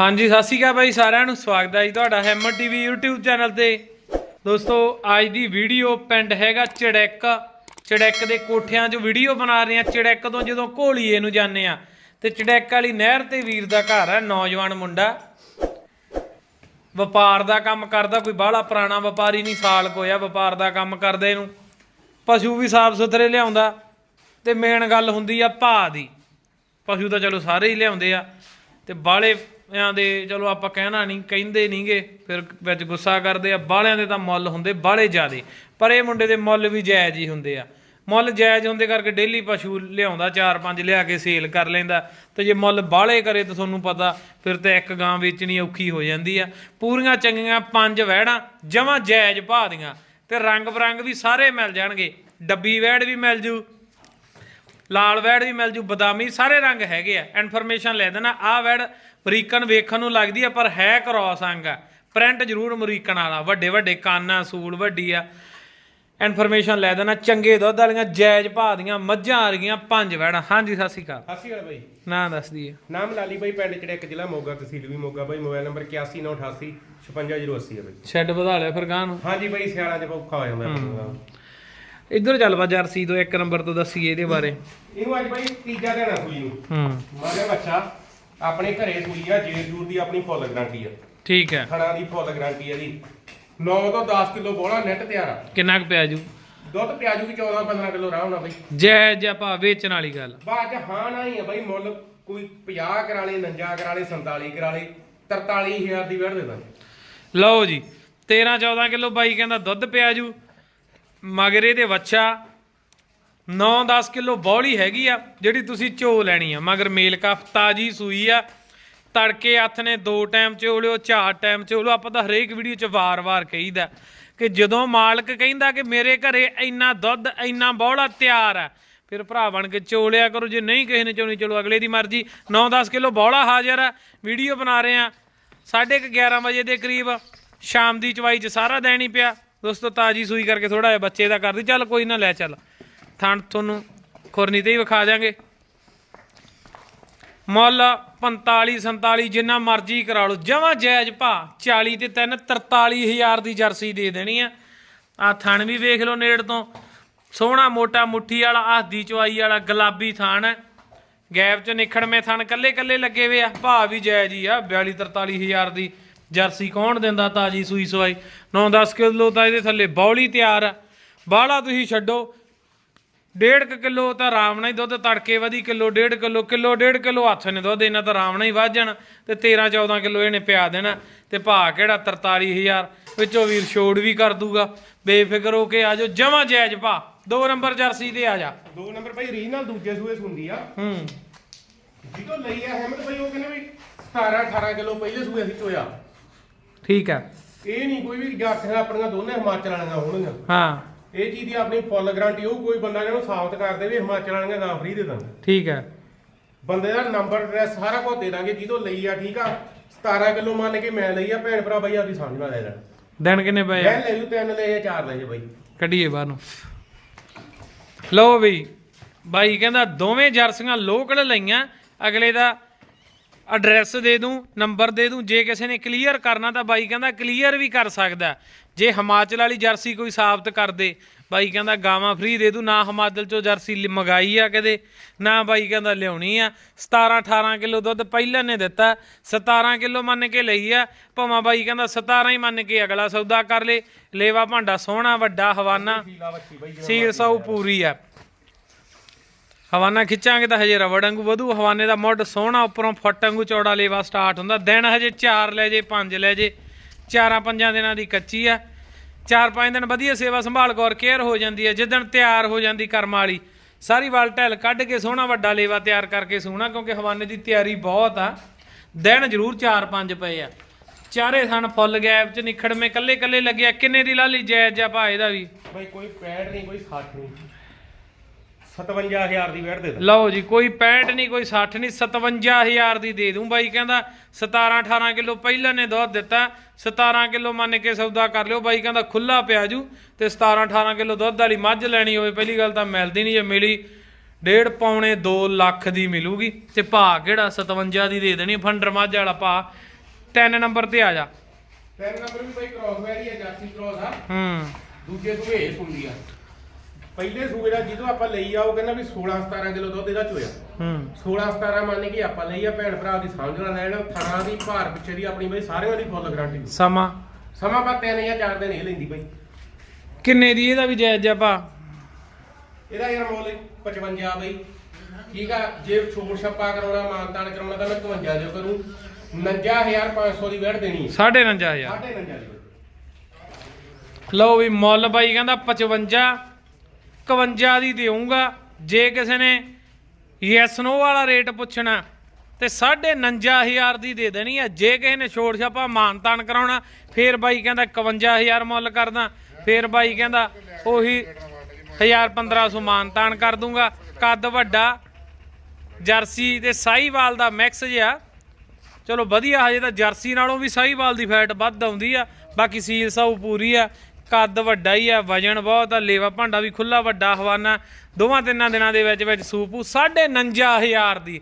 ਹਾਂਜੀ, ਸਤਿ ਸ਼੍ਰੀ ਅਕਾਲ ਬਾਈ ਸਾਰਿਆਂ ਨੂੰ। ਸਵਾਗਤ ਹੈ ਜੀ ਤੁਹਾਡਾ ਹੈਮਰ ਟੀਵੀ YouTube ਚੈਨਲ ਤੇ। ਦੋਸਤੋ, ਅੱਜ ਦੀ ਵੀਡੀਓ ਪਿੰਡ ਹੈਗਾ ਚੜੈਕ। ਚੜੈਕ ਦੇ ਕੋਠਿਆਂ 'ਚ ਵੀਡੀਓ ਬਣਾ ਰਹੇ ਆ ਚੜੈਕ ਤੋਂ ਜਦੋਂ ਘੋਲੀਏ ਨੂੰ ਜਾਂਦੇ ਆ ਤੇ ਚੜੈਕ ਵਾਲੀ ਨਹਿਰ ਤੇ ਵੀਰ ਦਾ ਘਰ ਹੈ, ਨੌਜਵਾਨ ਮੁੰਡਾ। ਵਪਾਰ ਦਾ ਕੰਮ ਕਰਦਾ, ਕੋਈ ਬਾਹਲਾ ਪੁਰਾਣਾ ਵਪਾਰੀ ਨਹੀਂ, ਸਾਲ ਕੋਇਆ ਵਪਾਰ ਦਾ ਕੰਮ ਕਰਦੇ ਇਹਨੂੰ। ਪਸ਼ੂ ਵੀ ਸਾਫ਼ ਸੁਥਰੇ ਲਿਆਉਂਦਾ। ਤੇ ਮੇਨ ਗੱਲ ਹੁੰਦੀ ਆ ਭਾਅ ਦੀ। ਪਸ਼ੂ ਤਾਂ ਚਲੋ ਸਾਰੇ ਹੀ ਲਿਆਉਂਦੇ ਆ। ਤੇ ਬਾਹਲੇ ਆਂ ਦੇ, ਚਲੋ ਆਪਾਂ ਕਹਿਣਾ ਨਹੀਂ, ਕਹਿੰਦੇ ਨਹੀਂਗੇ, ਫਿਰ ਵਿੱਚ ਗੁੱਸਾ ਕਰਦੇ ਆ, ਬਾਹਲਿਆਂ ਦੇ ਤਾਂ ਮੁੱਲ ਹੁੰਦੇ ਬਾਹਲੇ ਜ਼ਿਆਦੇ। ਪਰ ਇਹ ਮੁੰਡੇ ਦੇ ਮੁੱਲ ਵੀ ਜਾਇਜ਼ ਹੀ ਹੁੰਦੇ ਆ। ਮੁੱਲ ਜਾਇਜ਼ ਹੁੰਦੇ ਕਰਕੇ ਡੇਲੀ ਪਸ਼ੂ ਲਿਆਉਂਦਾ 4-5 ਲਿਆ ਕੇ ਸੇਲ ਕਰ ਲੈਂਦਾ। ਤੇ ਜੇ ਮੁੱਲ ਬਾਹਲੇ ਕਰੇ ਤਾਂ ਤੁਹਾਨੂੰ ਪਤਾ, ਫਿਰ ਤਾਂ ਇੱਕ ਗਾਂ ਵੇਚਣੀ ਔਖੀ ਹੋ ਜਾਂਦੀ ਆ। ਪੂਰੀਆਂ ਚੰਗੀਆਂ ਪੰਜ ਵਹਿੜਾਂ, ਜਮਾਂ ਜਾਇਜ਼ ਭਾਅ ਦੀਆਂ। ਤੇ ਰੰਗ ਬਰੰਗ ਵੀ ਸਾਰੇ ਮਿਲ ਜਾਣਗੇ। ਡੱਬੀ ਵਹਿੜ ਵੀ ਮਿਲ ਜੂ, ਲਾਲ ਵੈੜ ਵੀ ਮਿਲ ਜੂ, ਬਦਾਮੀ ਸਾਰੇ ਰੰਗ ਹੈਗੇ ਆ। ਇਨਫੋਰਮੇਸ਼ਨ ਲੈ ਦੇਣਾ, ਆਹ ਵੈੜ ਅਮਰੀਕਨ ਵੇਖਣ ਨੂੰ ਲੱਗਦੀ ਆ ਪਰ ਹੈ ਕ੍ਰੋਸ ਅੰਗ ਆ। ਪ੍ਰਿੰਟ ਜ਼ਰੂਰ ਅਮਰੀਕਨ ਵਾਲਾ ਵੱਡੇ ਵੱਡੇ ਕੰਨ ਆ ਸੂਲ ਵੱਡੀ ਆ। ਇਨਫੋਰਮੇਸ਼ਨ ਲੈ ਦੇਣਾ ਚੰਗੇ ਦੁੱਧ ਵਾਲੀਆਂ ਜਾਇਜ਼ ਭਾਅ ਦੀਆਂ ਮੱਝਾਂ ਆ ਰਹੀਆਂ ਪੰਜ ਵੈੜਾਂ। ਹਾਂਜੀ ਸਤਿ ਸ਼੍ਰੀ ਅਕਾਲ। ਸਤਿ ਸ਼੍ਰੀ ਅਕਾਲ ਬਾਈ। ਨਾਂ ਦੱਸ ਦਈਏ ਨਾਮ ਲਾਲੀ ਬਾਈ ਪਿੰਡ ਚੜੈਕ ਜ਼ਿਲ੍ਹਾ ਮੋਗਾ ਤਹਿਸੀਲ ਵੀ ਮੋਗਾ ਬਾਈ। ਮੋਬਾਈਲ ਨੰਬਰ 8198 56080 ਹੈ ਬਾਈ। ਸ਼ੈੱਡ ਵਧਾ ਲਿਆ ਫਿਰ ਗਾਂ ਨੂੰ। ਹਾਂਜੀ ਬਾਈ ਸਿਆਲਾਂ 'ਚ ਔਖਾ ਹੋ। ਜਾਂਦਾ। ਇੱਧਰ ਚੱਲ ਵਾ ਜਰਸੀ ਤੋਂ ਇੱਕ ਨੰਬਰ ਤੋਂ ਦੱਸੀਏ ਇਹਦੇ ਬਾਰੇ। ਇਹਨੂੰ ਅੱਜ ਬਾਈ ਤੀਜਾ ਆ ਸੂਈ ਨੂੰ। ਹੂੰ। ਮਾਰੇ ਬੱਚਾ। ਆਪਣੇ ਘਰੇ ਸੂਈ ਆ ਜੇਰ ਜੂਰ ਦੀ ਆਪਣੀ ਫੁੱਲ ਗਾਰੰਟੀ ਆ। ਠੀਕ ਹੈ। ਥਣਾ ਦੀ ਫੁੱਲ ਗਾਰੰਟੀ ਆ ਜੀ। 9 ਤੋਂ 10 ਕਿਲੋ ਬੋਲਾ ਨੈਟ ਤਿਆਰ ਆ। ਕਿੰਨਾ ਕੁ ਪਿਆ ਜੂ? ਦੁੱਧ ਪਿਆਜੂ ਵੀ 14 15 ਕਿਲੋ ਰਾਹ ਹੋਣਾ ਬਾਈ। ਜਾਇਜ਼ ਆਪਾਂ ਵੇਚਣ ਵਾਲੀ ਗੱਲ ਬਾਅਦ ਹਾਂ ਨਾ ਹੀ ਆ ਬਾਈ ਮੁੱਲ ਕੋਈ 50 ਕਰਾ ਲੇ 49 ਕਰਾ ਲੇ 47 ਕਰਾ ਲੇ 43000 ਦੀ ਵੇੜ ਦੇ ਦਾਂਗੇ। ਲਓ ਜੀ 13 14 ਕਿਲੋ ਬਾਈ ਕਹਿੰਦਾ ਦੁੱਧ ਪਿਆ ਜੂ ਮਗਰੇ ਦੇ ਵੱਛਾ 9-10 ਕਿਲੋ ਬੌਲੀ ਹੈਗੀ ਆ, ਜਿਹੜੀ ਤੁਸੀਂ ਝੋ ਲੈਣੀ ਆ। ਮਗਰ ਮੇਲ ਕਫ ਤਾਜੀ ਸੂਈ ਆ। ਤੜਕੇ ਹੱਥ ਨੇ ਦੋ ਟਾਈਮ ਚੋਲਿਓ, ਚਾਰ ਟਾਈਮ ਚੋਲਿਓ। ਆਪਾਂ ਤਾਂ ਹਰੇਕ ਵੀਡੀਓ 'ਚ ਵਾਰ-ਵਾਰ ਕਹੀਦਾ ਕਿ ਜਦੋਂ ਮਾਲਕ ਕਹਿੰਦਾ ਕਿ ਮੇਰੇ ਘਰੇ ਇੰਨਾ ਦੁੱਧ, ਇੰਨਾ ਬੌਲਾ ਤਿਆਰ ਆ, ਫਿਰ ਭਰਾ ਬਣ ਕੇ ਚੋਲਿਆ ਕਰੋ। ਜੇ ਨਹੀਂ ਕਿਸੇ ਨੇ ਚੋਣੀ, ਚਲੋ ਅਗਲੇ ਦੀ ਮਰਜ਼ੀ। 9-10 ਕਿਲੋ ਬੌਲਾ ਹਾਜ਼ਰ ਆ। ਵੀਡੀਓ ਬਣਾ ਰਹੇ ਆ ਸਾਢੇ ਕੁ 11 ਵਜੇ ਦੇ ਕਰੀਬ। ਸ਼ਾਮ ਦੀ ਚਵਾਈ 'ਚ ਸਾਰਾ ਦੇਣੀ ਪਿਆ। ਦੋਸਤੋ, ਤਾਜੀ ਸੂਈ ਕਰਕੇ ਥੋੜਾ ਜਿਹਾ ਬੱਚੇ ਦਾ ਕਰਦੀ। ਚੱਲ ਕੋਈ ਨਾ, ਲੈ ਚੱਲ। ਥਣ ਤੁਹਾਨੂੰ ਖੁਰਨੀ ਤੇ ਹੀ ਵਿਖਾ ਦਿਆਂਗੇ। ਮੁੱਲ 45 47 ਜਿੰਨਾ ਮਰਜ਼ੀ ਕਰਾ ਲਓ, ਜਮਾਂ ਜਾਇਜ਼ ਭਾ 40 ਤੇ 3 43000 ਦੀ ਜਰਸੀ ਦੇ ਦੇਣੀ ਆ। ਆ ਥਣ ਵੀ ਵੇਖ ਲਓ ਨੇੜ ਤੋਂ, ਸੋਹਣਾ ਮੋਟਾ ਮੁੱਠੀ ਵਾਲਾ ਹੱਥ ਚਵਾਈ ਵਾਲਾ ਗੁਲਾਬੀ ਥਣ ਹੈ ਗੈਪ ਚ ਨਿਖੜਵੇਂ ਥਣ ਕੱਲੇ ਕੱਲੇ ਲੱਗੇ ਵੇ ਆ, ਭਾ ਵੀ ਜਾਇਜ਼ ਹੀ ਆ 42 43000 ਦੀ ਜਰਸੀ ਕੌਣ ਦਿੰਦਾ ਤਾਜੀ ਸੂਈ ਸਵਾਈ। 9-10 ਕਿਲੋ ਤਾਂ ਇਹਦੇ ਥੱਲੇ ਬੌਲੀ ਤਿਆਰ ਆ। ਬਾਹਲਾ ਤੁਸੀਂ ਛੱਡੋ ਡੇਢ ਕਿਲੋ ਤਾਂ ਆਰਾਮ ਨਾਲ ਹੀ ਦੁੱਧ ਤੜਕੇ ਵਧੀ ਕਿਲੋ ਡੇਢ ਕਿਲੋ ਕਿਲੋ ਡੇਢ ਕਿਲੋ ਹੱਥ ਨੇ ਦੁੱਧ ਇਹਨਾਂ ਤਾਂ ਆਰਾਮ ਨਾਲ ਹੀ ਵੱਧ ਜਾਣਾ ਤੇ 13 14 ਕਿਲੋ ਇਹਨੇ ਪਿਆ ਦੇਣਾ ਤੇ ਭਾ ਕਿਹੜਾ 43000 ਵਿੱਚੋਂ ਵੀਰ ਛੋੜ ਵੀ ਕਰ ਦੂਗਾ। ਬੇਫਿਕਰ ਹੋ ਕੇ ਆਜੋ ਜਮਾ ਜਾਇਜ਼ ਭਾ ਦੋ ਨੰਬਰ ਜਰਸੀ ਤੇ ਆ ਜਾ। ਦੋ ਨੰਬਰ ਬਾਈ ਰੀਜਨਲ ਦੂਜੇ ਸੂਏ ਸੁੰਦੀ ਆ। ਹੂੰ। ਜਦੋਂ ਲਈ ਆ ਅਹਿਮਦ ਬਾਈ ਉਹ ਕਹਿੰਦੇ ਵੀ 17 18 ਕਿਲੋ ਪਹਿਲੇ ਸੂਏ ਅਸੀਂ ਚੋਇਆ। ਠੀਕ ਆ ਇਹ ਨਹੀਂ ਕੋਈ ਵੀ ਜਾਠੀਆਂ ਆਪਣੀਆਂ ਦੋਨੇ ਹਿਮਾਚਲ ਵਾਲੀਆਂ ਹੋਣਗੀਆਂ। ਹਾਂ। ਇਹ ਚੀਜ਼ ਦੀ ਆਪਣੀ ਫੁੱਲ ਗਾਰੰਟੀ ਉਹ ਕੋਈ ਬੰਦਾ ਜਿਹਨੂੰ ਸਾਬਤ ਕਰ ਦੇਵੇ ਹਿਮਾਚਲ ਵਾਲੀਆਂ ਗਾਂ ਫ੍ਰੀ ਦੇ ਦਾਂਗੇ ਠੀਕ ਹੈ। ਬੰਦੇ ਦਾ ਨੰਬਰ ਐਡਰੈਸ ਸਾਰਾ ਕੁਝ ਦੇ ਦਾਂਗੇ ਜਿਹਦੋਂ ਲਈ ਆ ਠੀਕ ਆ? 17 ਕਿਲੋ ਮੰਨ ਕੇ ਮੈਂ ਲਈ ਆ ਭੈਣ ਭਰਾ ਬਾਈ ਆਪਦੀ ਸਮਝ ਨਾਲ ਲੈ ਲੈਣ ਦਿਨ ਕਿੰਨੇ ਪਏ ਆ? ਲੈ ਜੂ ਤਿੰਨ ਲੈ ਜਾਂ ਚਾਰ ਲੈ ਜੇ ਬਾਈ। ਕੱਢੀਏ ਬਾਹਰ ਨੂੰ। ਲਓ ਬਈ ਬਾਈ ਕਹਿੰਦਾ ਦੋਵੇਂ ਜਰਸੀਆਂ ਲੋਕਲ ਲਈਆਂ ਅਗਲੇ ਦਾ ਐਡਰੈਸ ਦੇ ਦੂੰ ਨੰਬਰ ਦੇ ਦੂੰ ਜੇ ਕਿਸੇ ਨੇ ਕਲੀਅਰ ਕਰਨਾ ਤਾਂ ਬਾਈ ਕਹਿੰਦਾ ਕਲੀਅਰ ਵੀ ਕਰ ਸਕਦਾ। ਜੇ ਹਿਮਾਚਲ ਵਾਲੀ ਜਰਸੀ ਕੋਈ ਸਾਬਤ ਕਰ ਦੇ ਬਾਈ ਕਹਿੰਦਾ ਗਾਵਾਂ ਫ੍ਰੀ ਦੇ ਦੂੰ ਨਾ ਹਿਮਾਚਲ ਚੋਂ ਜਰਸੀ ਮੰਗਾਈ ਆ ਕਦੇ ਨਾ ਬਾਈ ਕਹਿੰਦਾ ਲਿਆਉਣੀ ਆ। 17 18 ਕਿਲੋ ਦੁੱਧ ਪਹਿਲਾਂ ਨੇ ਦਿੱਤਾ 17 ਕਿਲੋ ਮੰਨ ਕੇ ਲਈ ਆ ਭਾਵੇਂ ਬਾਈ ਕਹਿੰਦਾ 17 ਹੀ ਮੰਨ ਕੇ ਅਗਲਾ ਸੌਦਾ ਕਰ ਲੇ। ਲੇਵਾ ਭਾਂਡਾ ਸੋਹਣਾ ਵੱਡਾ ਹਵਾਨਾ ਸੀਲ ਸੌ ਪੂਰੀ ਆ। ਹਵਾਨਾ ਖਿੱਚਾਂਗੇ ਤਾਂ ਹਜੇ ਰਵੜ ਵਾਂਗੂ ਵਧੂ। ਹਵਾਨੇ ਦਾ ਮੁੱਢ ਸੋਹਣਾ, ਉੱਪਰੋਂ ਫੁੱਟ ਵਾਂਗੂ ਚੌੜਾ ਲੇਵਾ ਸਟਾਰਟ ਹੁੰਦਾ। ਦਿਨ ਹਜੇ 4 ਲੈ ਜੇ 5 ਲੈ ਜੇ। ਚਾਰਾਂ ਪੰਜਾਂ ਦਿਨਾਂ ਦੀ ਕੱਚੀ ਆ। ਚਾਰ ਪੰਜ ਦਿਨ ਵਧੀਆ ਸੇਵਾ ਸੰਭਾਲ ਗੌਰ ਕੇਅਰ ਹੋ ਜਾਂਦੀ ਹੈ ਜਿੱਦਣ ਤਿਆਰ ਹੋ ਜਾਂਦੀ ਕਰਮ ਵਾਲੀ, ਸਾਰੀ ਵਾਲ ਢੈਲ ਕੱਢ ਕੇ ਸੋਹਣਾ ਵੱਡਾ ਲੇਵਾ ਤਿਆਰ ਕਰਕੇ ਸੋਹਣਾ ਕਿਉਂਕਿ ਹਵਾਨੇ ਦੀ ਤਿਆਰੀ ਬਹੁਤ ਆ। ਦਿਨ ਜ਼ਰੂਰ 5 ਪਏ ਆ। ਚਾਰੇ ਥਣ ਫੁੱਲ ਗੈਪ ਚ ਨਿਖੜਵੇਂ ਕੱਲੇ ਕੱਲੇ ਲੱਗਿਆ। ਕਿੰਨੇ ਦੀ ਲਾਲੀ ਜਾਇਜ਼ ਆ ਭਾ ਇਹਦਾ ਵੀ। ਬਾਈ, ਕੋਈ 65 ਨਹੀਂ, ਕੋਈ 60 ਨਹੀਂ। 57000 ਦੀ ਵੇੜ ਦੇ ਦਾਂ ਲਓ ਜੀ ਕੋਈ 65 ਨਹੀਂ ਕੋਈ 60 ਨਹੀਂ 57000 ਦੀ ਦੇ ਦੂੰ ਬਾਈ ਕਹਿੰਦਾ 17 18 ਕਿਲੋ ਪਹਿਲਾਂ ਨੇ ਦੁੱਧ ਦਿੱਤਾ 17 ਕਿਲੋ ਮੰਨ ਕੇ ਸੌਦਾ ਕਰ ਲਿਓ ਬਾਈ ਕਹਿੰਦਾ ਖੁੱਲਾ ਪਿਆ ਜੂ ਤੇ 17 18 ਕਿਲੋ ਦੁੱਧ ਵਾਲੀ ਮੱਝ ਲੈਣੀ ਹੋਵੇ ਪਹਿਲੀ ਗੱਲ ਤਾਂ ਮਿਲਦੀ ਨਹੀਂ ਜੇ ਮਿਲੀ ਡੇਢ ਪੌਣੇ 2 ਲੱਖ ਦੀ ਮਿਲੂਗੀ ਤੇ ਭਾ ਕਿਹੜਾ 57 ਦੀ ਦੇ ਦੇਣੀ ਫੰਡਰ ਮੱਝ ਵਾਲਾ ਭਾ 3 ਨੰਬਰ ਤੇ ਆ ਜਾ। ਤਿੰਨ ਨੰਬਰ ਵੀ ਬਈ ਕ੍ਰੋਸ ਵੈਰੀ ਆ ਜਰਸੀ ਕ੍ਰੋਸ ਆ। ਹੂੰ। ਦੂਜੇ ਸੁੰਦੀ ਆ। ਪਹਿਲੇ ਸੂਏ ਦਾ ਜਦੋਂ ਆਪਾਂ ਲਈ ਆ ਉਹ ਕਹਿੰਦਾ ਵੀ 16 17 ਕਿਲੋ ਦੁੱਧ ਇਹਦਾ ਚੋਇਆ। ਹੂੰ। 16 17 ਮੰਨ ਕੇ ਆਪਾਂ ਲਈ ਆ ਭੈਣ ਭਰਾ ਦੀ ਸਮਝ ਨਾਲ ਲੈਣ ਥਣਾ ਦੀ ਭਾਰ ਪਿੱਛੇ ਦੀ ਆਪਣੀ ਬਈ ਸਾਰਿਆਂ ਦੀ ਫੁੱਲ ਗਾਰੰਟੀ ਸਮਾਂ। ਸਮਾਂ ਬਾ ਤਿੰਨ ਜਾਂ ਚਾਰ ਦਿਨ ਇਹ ਲੈਂਦੀ ਬਈ। ਕਿੰਨੇ ਦੀ ਇਹਦਾ ਵੀ ਜਾਇਜ਼ ਆ ਭਾ? ਇਹਦਾ ਯਾਰ ਮੁੱਲ 55 ਬਈ। ਠੀਕ ਆ ਜੇ ਛੋੜ ਛੱਪਾ ਕਰਾਉਣਾ ਮਾਨਤਾਨ ਕਰਾਉਣਾ ਤਾਂ ਮੈਂ 52 ਜੋ ਕਰੂੰ। 59500 ਦੀ ਵੈਟ ਦੇਣੀ ਹੈ 9500 ਸਾਢੇ 49 ਦੀ ਲਓ ਵੀ ਮੁੱਲ ਬਾਈ ਕਹਿੰਦਾ 55 51 ਦੀ ਦੇਊਂਗਾ। ਜੇ ਕਿਸੇ ਨੇ ਯੈਸ ਨੋ ਵਾਲਾ ਰੇਟ ਪੁੱਛਣਾ, ਤੇ 59500 ਦੀ ਦੇ ਦੇਣੀ ਆ। ਜੇ ਕਿਸੇ ਨੇ ਛੋੜ ਛਾਪਾ ਮਾਨਤਾਨ ਕਰਾਉਣਾ, ਫੇਰ ਬਾਈ ਕਹਿੰਦਾ 51000 ਮੁੱਲ ਕਰਦਾ। ਫੇਰ ਬਾਈ ਕਹਿੰਦਾ ਉਹੀ 1000 1500 ਮਾਨਤਾਨ ਕਰ ਦੂੰਗਾ। ਕੱਦ ਵੱਡਾ, ਜਰਸੀ ਤੇ ਸਾਈਵਾਲ ਦਾ ਮਿਕਸ ਜਿਹਾ। ਚਲੋ ਵਧੀਆ, ਹਜੇ ਤਾਂ ਜਰਸੀ ਨਾਲੋਂ ਵੀ ਸਾਈਵਾਲ ਦੀ ਫੈਟ ਵੱਧ ਆਉਂਦੀ ਆ। ਬਾਕੀ ਸੀਲ ਸਾਊ ਪੂਰੀ ਆ। ਕੱਦ ਵੱਡਾ ਹੀ ਆ, ਵਜਨ ਬਹੁਤ ਆ, ਲੇਵਾ ਭਾਂਡਾ ਵੀ ਖੁੱਲਾ ਵੱਡਾ, ਹਵਾਨਾ। ਦੋਵਾਂ ਤਿੰਨਾਂ ਦਿਨਾਂ ਦੇ ਵਿੱਚ ਵਿੱਚ ਸੂਪੂ 59500 ਦੀ।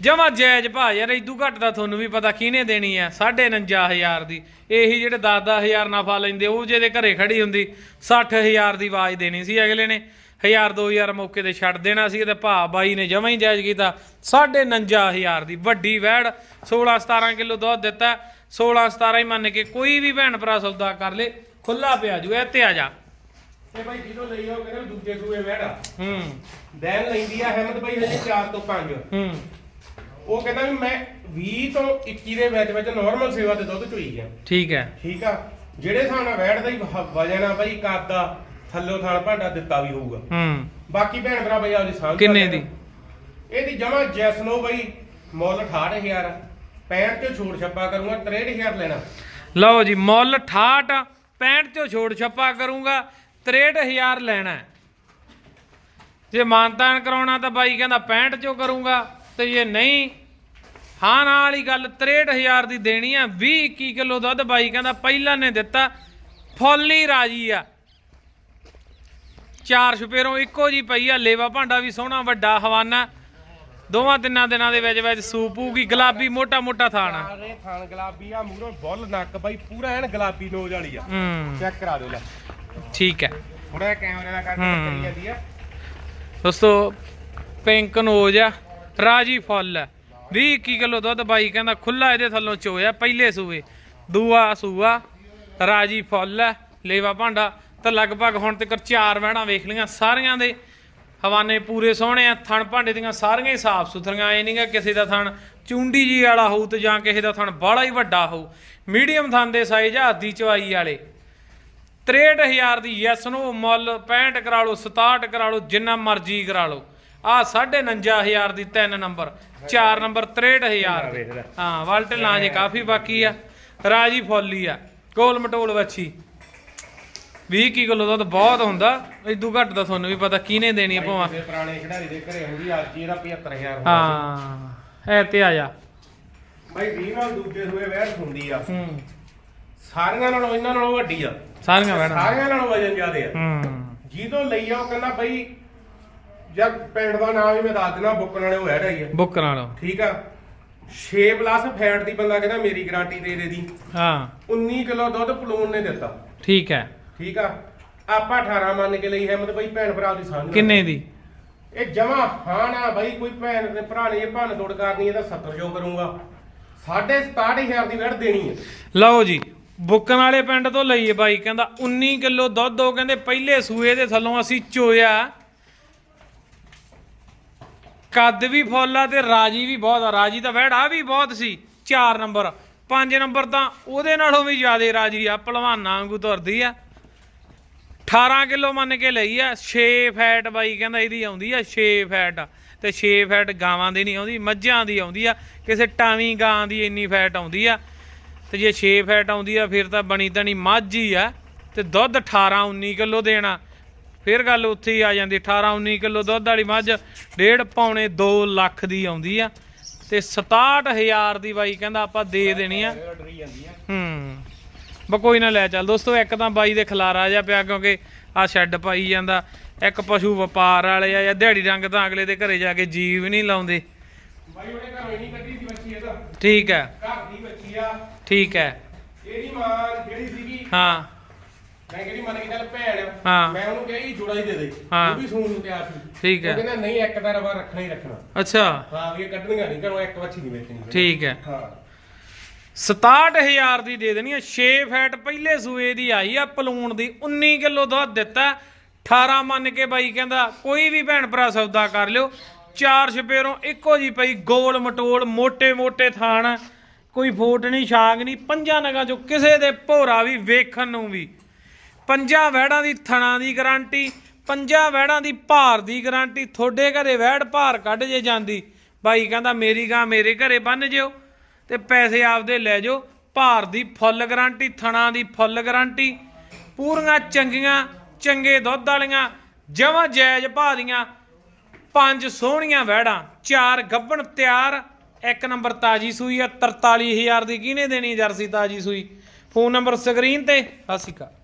ਜਮਾ ਜਾਇਜ਼ ਭਾ ਯਾਰ ਇਦੂ ਘੱਟ ਦਾ ਤੁਹਾਨੂੰ ਵੀ ਪਤਾ ਕਿਹਨੇ ਦੇਣੀ ਆ 59500 ਦੀ। ਇਹੀ ਜਿਹੜੇ 10-10000 ਨਫਾ ਲੈਂਦੇ, ਉਹ ਜਿਹਦੇ ਘਰੇ ਖੜੀ ਹੁੰਦੀ 60000 ਦੀ ਆਵਾਜ਼ ਦੇਣੀ ਸੀ ਅਗਲੇ ਨੇ। 1000 2000 ਮੌਕੇ ਤੇ ਛੱਡ ਦੇਣਾ ਸੀ ਤੇ ਭਾ ਬਾਈ ਨੇ ਜਮਾ ਹੀ ਜਾਇਜ਼ ਕੀਤਾ 59500 ਦੀ। ਵੱਡੀ ਵੈੜ 16 17 ਕਿਲੋ ਦੁੱਧ ਦਿੱਤਾ। 16 17 ਹੀ ਮੰਨ ਕੇ ਕੋਈ ਵੀ ਭੈਣ ਭਰਾ ਸੌਦਾ ਕਰ ਲੇ ਖੁੱਲਾ ਪਿਆ ਜੂ ਇੱਥੇ ਆ ਜਾ। ਤੇ ਬਾਈ ਜਦੋਂ ਲਈ ਆਓ ਕਹਿੰਦਾ ਦੂਜੇ ਸੂਏ ਆ ਹੂੰ। ਦੈਨ ਲੈਂਦੀ ਆ ਅਹਿਮਦ ਬਾਈ ਹਜੇ 4 ਤੋਂ 5 ਹੂੰ। ਉਹ ਕਹਿੰਦਾ ਵੀ ਮੈਂ 20 ਤੋਂ 21 ਦੇ ਵਿੱਚ ਵਿੱਚ ਨਾਰਮਲ ਸੇਵਾ ਤੇ ਦੁੱਧ ਚੋਈ ਗਿਆ ਠੀਕ ਹੈ। ਠੀਕ ਆ? ਜਿਹੜੇ ਹਿਸਾਬ ਨਾਲ ਵੈਟ ਦਾ ਹੀ ਵਜਨ ਆ ਬਾਈ ਕੱਦ ਆ ਥੱਲੋਂ ਥਾਲ ਭਾਂਡਾ ਦਿੱਤਾ ਵੀ ਹੋਊਗਾ। ਹੂੰ। ਬਾਕੀ ਭੈਣ ਭਰਾ ਬਾਈ ਆਪਦੀ ਸਮਝ ਕਿੰਨੇ ਦੀ? ਆ। ਇਹਦੀ ਜਮਾ ਜੈਸਨੋ ਬਾਈ ਮੁੱਲ 68000 65 ਤੇ ਛੋੜ ਛੱਪਾ ਕਰੂੰਗਾ 63000 ਲੈਣਾ। ਲਓ ਜੀ, ਮੁੱਲ 68 65 ਚੋਂ ਛੋੜ ਛੱਪਾ ਕਰੂੰਗਾ 63000 ਲੈਣਾ ਜੇ ਮਾਨਤਾਨ ਕਰਾਉਣਾ ਤਾਂ ਬਾਈ ਕਹਿੰਦਾ 65 ਚੋਂ ਕਰੂੰਗਾ, ਤੇ ਜੇ ਨਹੀਂ, ਹਾਂ ਨਾਲ ਵਾਲੀ ਗੱਲ 63000 ਦੀ ਦੇਣੀ ਆ 20 21 ਕਿਲੋ ਦੁੱਧ ਬਾਈ ਕਹਿੰਦਾ ਪਹਿਲਾਂ ਨੇ ਦਿੱਤਾ, ਫੁੱਲ ਹੀ ਰਾਜੀ ਆ। ਚਾਰ ਛੁਪੇਰੋਂ ਇੱਕੋ ਜੀ ਪਈ ਆ, ਲੇਵਾ ਭਾਂਡਾ ਵੀ ਸੋਹਣਾ ਵੱਡਾ ਹਵਾਨਾ ਦੋਵਾਂ ਤਿੰਨਾਂ ਦਿਨਾਂ ਦੇ ਵਿੱਚ ਵਿੱਚ ਸੂਪ ਹੋਊਗੀ ਗੁਲਾਬੀ ਮੋਟਾ ਮੋਟਾ ਥਾਣਾ ਸਾਰੇ ਥਾਨ ਗੁਲਾਬੀ ਆ ਮੂਹਰੋਂ ਬੁੱਲ ਨੱਕ ਬਾਈ ਪੂਰਾ ਐਨ ਗੁਲਾਬੀ ਨੋਜ ਵਾਲੀ ਆ। ਹੂੰ। ਚੈੱਕ ਕਰਾ ਦਿਓ ਲੈ। ਠੀਕ ਹੈ। ਥੋੜਾ ਕੈਮਰੇ ਦਾ ਕਰਕੇ। ਕਰੀ ਜਾਂਦੀ ਆ। ਦੋਸਤੋ ਪਿੰਕ ਨੋਜ ਆ ਰਾਜੀ ਫੁੱਲ ਹੈ 20 21 ਕਿਲੋ ਦੁੱਧ ਬਾਈ ਕਹਿੰਦਾ ਖੁੱਲਾ ਇਹਦੇ ਥੱਲੋਂ ਚੋਇਆ ਪਹਿਲੇ ਸੂਏ। ਦੂਆ ਸੂਆ ਰਾਜੀ ਫੁੱਲ ਹੈ ਲੇਵਾ ਭਾਂਡਾ। ਤਾਂ ਲਗਭਗ ਹੁਣ ਤੱਕ ਚਾਰ ਵਹਿਣਾ ਵੇਖ ਲਈਆਂ ਸਾਰੀਆਂ ਦੇ। ਹਵਾਨੇ ਪੂਰੇ ਸੋਹਣੇ ਆ ਥਣ ਭਾਂਡੇ ਦੀਆਂ ਸਾਰੀਆਂ ਹੀ ਸਾਫ਼ ਸੁਥਰੀਆਂ ਐ ਨਹੀਂਗਾ ਕਿਸੇ ਦਾ ਥਣ ਚੁੰਡੀ ਜੀ ਵਾਲਾ ਹੋਊ ਤੇ ਜਾਂ ਕਿਸੇ ਦਾ ਥਣ ਬਾਹਲਾ ਹੀ ਵੱਡਾ ਹੋਊ। ਮੀਡੀਅਮ ਥਣ ਦੇ ਸਾਈਜ਼ ਆ ਅੱਧੀ ਚਵਾਈ ਵਾਲੇ। 63000 ਦੀ ਯੈਸ ਨੂੰ ਮੁੱਲ 65 ਕਰਾ ਲਓ 67 ਕਰਾ ਲਓ ਜਿੰਨਾ ਮਰਜ਼ੀ ਕਰਾ ਲਓ। ਆ 59500 ਦੀ 3 ਨੰਬਰ 4 ਨੰਬਰ 63000 ਵੇਖ ਲੈ। ਹਾਂ ਵਾਲਟ ਲਾਂ ਜੇ ਕਾਫੀ ਬਾਕੀ ਆ। ਰਾਜੀ ਫੁੱਲੀ ਆ ਕੋਲ ਮਟੋਲ ਵੱਛੀ। 20 ਕੀ ਕਿਲੋ ਦੁੱਧ ਬਹੁਤ ਹੁੰਦਾ ਇਦੋਂ ਘੱਟ ਦਾ ਤੁਹਾਨੂੰ ਵੀ ਪਤਾ ਕਿਹਨੇ ਦੇਣੀ ਆ ਭਾਵਾਂ ਇਹ ਪੁਰਾਣੇ ਖਿਡਾਰੀ ਦੇ ਘਰੇ ਹੁੰਦੀ ਅੱਜ ਹੀ ਇਹਦਾ 75000 ਹੁੰਦਾ ਹਾਂ ਐ ਤੇ ਆ ਜਾ। ਸੀ। ਬਾਈ 20 ਨਾਲ ਦੂਜੇ ਸੂਏ ਵੈਟ ਹੁੰਦੀ ਆ। ਹੂੰ। ਸਾਰੀਆਂ ਨਾਲੋਂ ਇਹਨਾਂ ਨਾਲੋਂ ਵੱਡੀ ਆ। ਸਾਰੀਆਂ ਵੈਣਾ ਸਾਰੀਆਂ ਨਾਲੋਂ ਵਜਨ ਜ਼ਿਆਦੇ ਆ। ਹੂੰ। ਜਿਹਦੋਂ ਲਈ ਆ ਉਹ ਕਹਿੰਦਾ ਬਈ ਜਦ ਪਿੰਡ ਦਾ ਨਾਮ ਵੀ ਮੈਂ ਦੱਸ ਦੇਣਾ ਬੁੱਕਣ ਵਾਲੇ ਹੈਡ ਆਈ ਆ। ਬੁੱਕ ਲਓ ਠੀਕ ਆ। 6 ਪਲੱਸ ਫੈਟ ਦੀ ਬੰਦਾ ਕਹਿੰਦਾ ਮੇਰੀ ਗਾਰੰਟੀ ਦੇ ਦੇ। ਦੀ ਹਾਂ। 19 ਕਿਲੋ ਦੁੱਧ ਪਲੂਨ ਨੇ ਦਿੱਤਾ। ਠੀਕ ਹੈ। ਠੀਕ ਆ? ਆਪਾਂ 18 ਮੰਨ ਕੇ ਲਈ ਹਿੰਮਤ ਬਈ ਭੈਣ ਭਰਾ ਦੀ ਨਾਲ। ਕਿੰਨੇ ਦੀ? ਇਹ ਜਮਾ ਹਾਂ ਨਾ ਬਈ ਕੋਈ ਭੈਣ ਦੇ ਭਰਾ ਨੇ ਇਹ ਭੰਨ ਤੋੜ ਕਰਨੀ ਇਹਦਾ 70 ਜੋ ਕਰੂੰਗਾ। 67500 ਦੀ ਵੜ ਦੇਣੀ ਹੈ। ਲਓ ਜੀ ਬੁੱਕਣ ਵਾਲੇ ਪਿੰਡ ਤੋਂ ਲਈਏ ਬਾਈ ਕਹਿੰਦਾ 19 ਕਿਲੋ ਦੁੱਧ ਉਹ ਕਹਿੰਦੇ ਪਹਿਲੇ ਸੂਏ ਦੇ ਥੱਲੋਂ ਅਸੀਂ ਚੋਇਆ। ਕੱਦ ਵੀ ਫੁੱਲ ਆ ਤੇ ਰਾਜੀ ਵੀ ਬਹੁਤ ਆ ਰਾਜੀ ਤਾਂ ਵੈੜ ਆ ਵੀ ਬਹੁਤ ਸੀ 4 ਨੰਬਰ। 5 ਨੰਬਰ ਤਾਂ ਉਹਦੇ ਨਾਲੋਂ ਵੀ ਜ਼ਿਆਦਾ ਰਾਜੀ ਆ ਪਹਿਲਵਾਨਾਂ ਵਾਂਗੂ ਤੁਰਦੀ ਆ। 18 ਕਿਲੋ ਮੰਨ ਕੇ ਲਈ ਆ 6 ਫੈਟ ਬਾਈ ਕਹਿੰਦਾ ਇਹਦੀ ਆਉਂਦੀ ਆ 6 ਫੈਟ। ਤੇ 6 ਫੈਟ ਗਾਵਾਂ ਦੀ ਨਹੀਂ ਆਉਂਦੀ ਮੱਝਾਂ ਦੀ ਆਉਂਦੀ ਆ ਕਿਸੇ ਟਾਵੀਂ ਗਾਂ ਦੀ ਇੰਨੀ ਫੈਟ ਆਉਂਦੀ ਆ। ਤੇ ਜੇ 6 ਫੈਟ ਆਉਂਦੀ ਆ ਫਿਰ ਤਾਂ ਬਣੀ ਤਣੀ ਮੱਝ ਹੀ ਆ। ਤੇ ਦੁੱਧ 18 19 ਕਿਲੋ ਦੇਣਾ। ਫਿਰ ਗੱਲ ਉੱਥੇ ਹੀ ਆ ਜਾਂਦੀ 18 19 ਕਿਲੋ ਦੁੱਧ ਵਾਲੀ ਮੱਝ ਡੇਢ ਪੌਣੇ 2 ਲੱਖ ਦੀ ਆਉਂਦੀ ਆ। ਤੇ 67000 ਦੀ ਬਾਈ ਕਹਿੰਦਾ ਆਪਾਂ ਦੇ ਦੇਣੀ ਆ। ਹੂੰ। ਬਾ ਕੋਈ ਨਾ ਲੈ ਚੱਲ ਦੋਸਤੋ ਇੱਕ ਤਾਂ ਬਾਈ ਦੇ ਖਲਾਰਾ ਜਾ ਪਿਆ ਕਿਉਂਕਿ ਆ ਸ਼ੈੱਡ ਪਾਈ ਜਾਂਦਾ। ਇੱਕ ਪਸ਼ੂ ਵਪਾਰ ਵਾਲੇ ਆ ਜਾਂ ਦਿਹਾੜੀ ਰੰਗ ਤਾਂ ਅਗਲੇ ਦੇ ਘਰੇ ਜਾ ਕੇ ਜੀਵ ਨਹੀਂ ਲਾਉਂਦੇ। ਬਾਈ ਉਹਨੇ ਘਰੋਂ ਨਹੀਂ ਕੱਢੀ ਸੀ ਬੱਚੀ ਇਹਦਾ ਠੀਕ ਹੈ। ਘਰ ਦੀ ਬੱਚੀ ਆ। ਠੀਕ ਹੈ। ਇਹਦੀ ਮਾਂ ਜਿਹੜੀ ਸੀਗੀ ਹਾਂ। ਮੈਂ ਕਿਹੜੀ ਮੰਨ ਕੇ ਚੱਲ ਭੈਣ ਹਾਂ। ਮੈਂ ਉਹਨੂੰ ਕਿਹਾ ਜੋੜਾ ਹੀ ਦੇ ਦੇ। ਉਹ ਵੀ ਸੂਣ ਨੂੰ ਤਿਆਰ ਸੀ। ਠੀਕ ਹੈ। ਕਹਿੰਦਾ ਨਹੀਂ ਇੱਕ ਰਵਾ ਰੱਖਣਾ ਹੀ ਰੱਖਣਾ। ਅੱਛਾ। ਹਾਂ ਵੀ ਇਹ ਕੱਢਣੀਆਂ ਨਹੀਂ ਘਰੋਂ ਇੱਕ ਵੱਛੀ ਨਹੀਂ ਵੇਚਣੀ। ਠੀਕ ਹੈ। ਹਾਂ। 67000 ਦੀ ਦੇ ਦੇਣੀ ਆ 6 ਫੈਟ ਪਹਿਲੇ ਸੂਏ ਦੀ ਆਈ ਆ, ਪਲੂਣ ਦੀ 19 ਕਿਲੋ ਦੁੱਧ ਦਿੱਤਾ। 18 ਮੰਨ ਕੇ ਬਾਈ ਕਹਿੰਦਾ, ਕੋਈ ਵੀ ਭੈਣ ਭਰਾ ਸੌਦਾ ਕਰ ਲਿਓ। ਚਾਰ ਛਪੇਰੋਂ ਇੱਕੋ ਜੀ ਪਈ, ਗੋਲ ਮਟੋਲ ਮੋٹے ਮੋٹے ਥਾਣ। ਕੋਈ ਫੋਟ ਨਹੀਂ, ਛਾਂਗ ਨਹੀਂ, ਪੰਜਾਂ ਨਗਾ ਚੋਂ ਕਿਸੇ ਦੇ ਭੋਰਾ ਵੀ, ਵੇਖਣ ਨੂੰ ਵੀ। ਪੰਜਾਂ ਵਹਿੜਾਂ ਦੀ ਥਣਾ ਦੀ ਗਾਰੰਟੀ, ਪੰਜਾਂ ਵਹਿੜਾਂ ਦੀ ਭਾਰ ਦੀ ਗਾਰੰਟੀ। ਤੁਹਾਡੇ ਘਰੇ ਵਹਿੜ ਭਾਰ ਕੱਢ ਜੇ ਜਾਂਦੀ। ਬਾਈ ਕਹਿੰਦਾ, ਮੇਰੀ ਗਾਂ ਮੇਰੇ ਘਰੇ ਬੰਨ ਜਿਓ। ਤੇ ਪੈਸੇ ਆਪਦੇ ਲੈ ਜਾਓ। ਭਾਰ ਦੀ ਫੁੱਲ ਗਾਰੰਟੀ, ਥਣਾ ਦੀ ਫੁੱਲ ਗਾਰੰਟੀ, ਪੂਰੀਆਂ ਚੰਗੀਆਂ, ਚੰਗੇ ਦੁੱਧ ਵਾਲੀਆਂ, ਜਮਾਂ ਜਾਇਜ਼ ਭਾਅ ਦੀਆਂ ਪੰਜ ਸੋਹਣੀਆਂ ਵਹਿੜਾਂ, ਚਾਰ ਗੱਭਣ ਤਿਆਰ, ਇੱਕ ਨੰਬਰ ਤਾਜੀ ਸੂਈ ਆ 43000 ਦੀ ਕਿਹਨੇ ਦੇਣੀ ਜਰਸੀ ਤਾਜੀ ਸੂਈ? ਫੋਨ ਨੰਬਰ ਸਕਰੀਨ ਤੇ, ਸਤਿ ਸ਼੍ਰੀ ਅਕਾਲ।